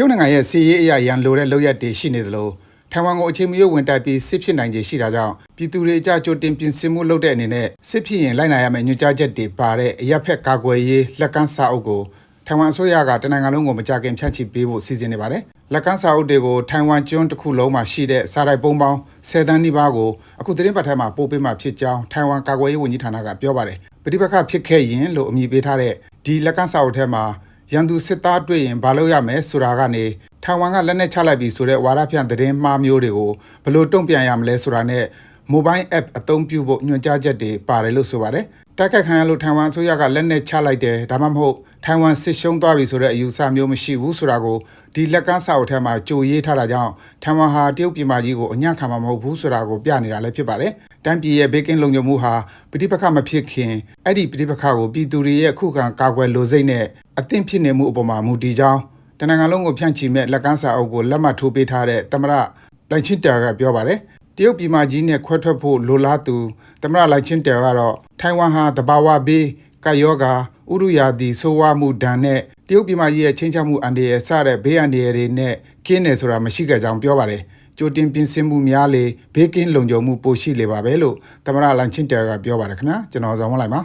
ရုတ်နိုင်ငံရဲ့စီးရေးအရာရန်လိုတဲ့လုပ်ရက်တွေရှိနေသလိုထိုင်ဝမ်ကိုအချိန်မရွေးဝင်တိုက်ပြီးစစ်ဖြစ်နိုင်ခြေရှိတာကြောင့်ပြည်သူတွေအကြကြိုတင်ပြင်ဆင်မှုလုပ်တဲ့အနေနဲ့စစ်ဖြစ်ရင်လိုက်နိုင်ရမယ့်ညွှန်ကြားချက်တွေပါတဲ့အရက်ဖက်ကာကွယ်ရေးလက်ကမ်းစာအုပ်ကိုထိုင်ဝမ်အစိုးရကတနိုင်ငံလုံးကိုမကြခင်ဖြန့်ချိပေးဖို့စီစဉ်နေပါတယ်။လက်ကမ်းစာအုပ်တွေကိုထိုင်ဝမ်ကျွန်းတစ်ခုလုံးမှာရှိတဲ့စာရိုက်ပုံးပေါင်း10တန်းနီးပါးကိုအခုသတင်းပတ်ထဲမှာပို့ပေးမှဖြစ်ကြောင်းထိုင်ဝမ်ကာကွယ်ရေးဝန်ကြီးဌာနကပြောပါတယ်။ပဋိပက္ခဖြစ်ခဲ့ရင်လို့အမည်ပေးထားတဲ့ဒီလက်ကမ်းစာအုပ်ထဲမှာ ရန်သူစစ်သားတွေ့ရင်ဘာလုပ်ရမလဲဆိုတာကနေထိုင်ဝမ်ကလက်နက်ချလိုက်ပြီဆိုတဲ့ဝါဒဖြန့်သတင်းမှားမျိုးတွေကိုဘယ်လိုတုံ့ပြန်ရမလဲဆိုတာနဲ့ mobile app အသုံးပြုဖို့ညွှန်ကြားချက်တွေပါတယ်လို့ဆိုပါတယ်။တိုက်ခိုက်ခံရလို့ထိုင်ဝမ်အစိုးရကလက်နက်ချလိုက်တယ်ဒါမှမဟုတ်ထိုင်ဝမ်စစ်ရှုံးသွားပြီဆိုတဲ့အယူဆမျိုးမရှိဘူးဆိုတာကိုဒီလက်ကမ်းစာအုပ်ထဲမှာကြိုရေးထားတာကြောင့်ထိုင်ဝမ်ဟာတရုတ်ပြည်မကြီးကိုအညံ့ခံမှာမဟုတ်ဘူးဆိုတာကိုပြနေတာလည်းဖြစ်ပါတယ်။တမ်းပြည်ရဲ့ဘေးကင်းလုံခြုံမှုဟာပဋိပက္ခမဖြစ်ခင်အဲ့ဒီပဋိပက္ခကိုပြည်သူတွေရဲ့ခုခံကာကွယ်လိုစိတ်နဲ့ အသင့်ဖြစ်နေမှုအပေါ်မှာမူတည်ကြောင်းတနင်္ဂနွေလုံးကိုဖြန့်ချီမဲ့လက်ကမ်းစာအုပ်ကိုလက်မှတ်ထိုးပေးထားတဲ့သမရလိုင်ချင်တာကပြောပါတယ်။တရုတ်ပြည်မကြီးနဲ့ခွဲထွက်ဖို့လိုလားသူသမရလိုင်ချင်တာကတော့ထိုင်ဝမ်ဟာတဘာဝဘေးကပ်ယောဂါဥရုယာတီဆိုးဝါးမှုဒဏ်နဲ့တရုတ်ပြည်မကြီးရဲ့ချင်းချမှုအန္တရာယ်စတဲ့ဘေးအန္တရာယ်တွေနဲ့ကင်းတယ်ဆိုတာမရှိကြကြောင်းပြောပါတယ်။ကြိုတင်ပြင်ဆင်မှုများလေဘေးကင်းလုံခြုံမှုပိုရှိလေပါပဲလို့သမရလိုင်ချင်တာကပြောပါတယ်ခင်ဗျာကျွန်တော်ဇော်မလိုက်ပါ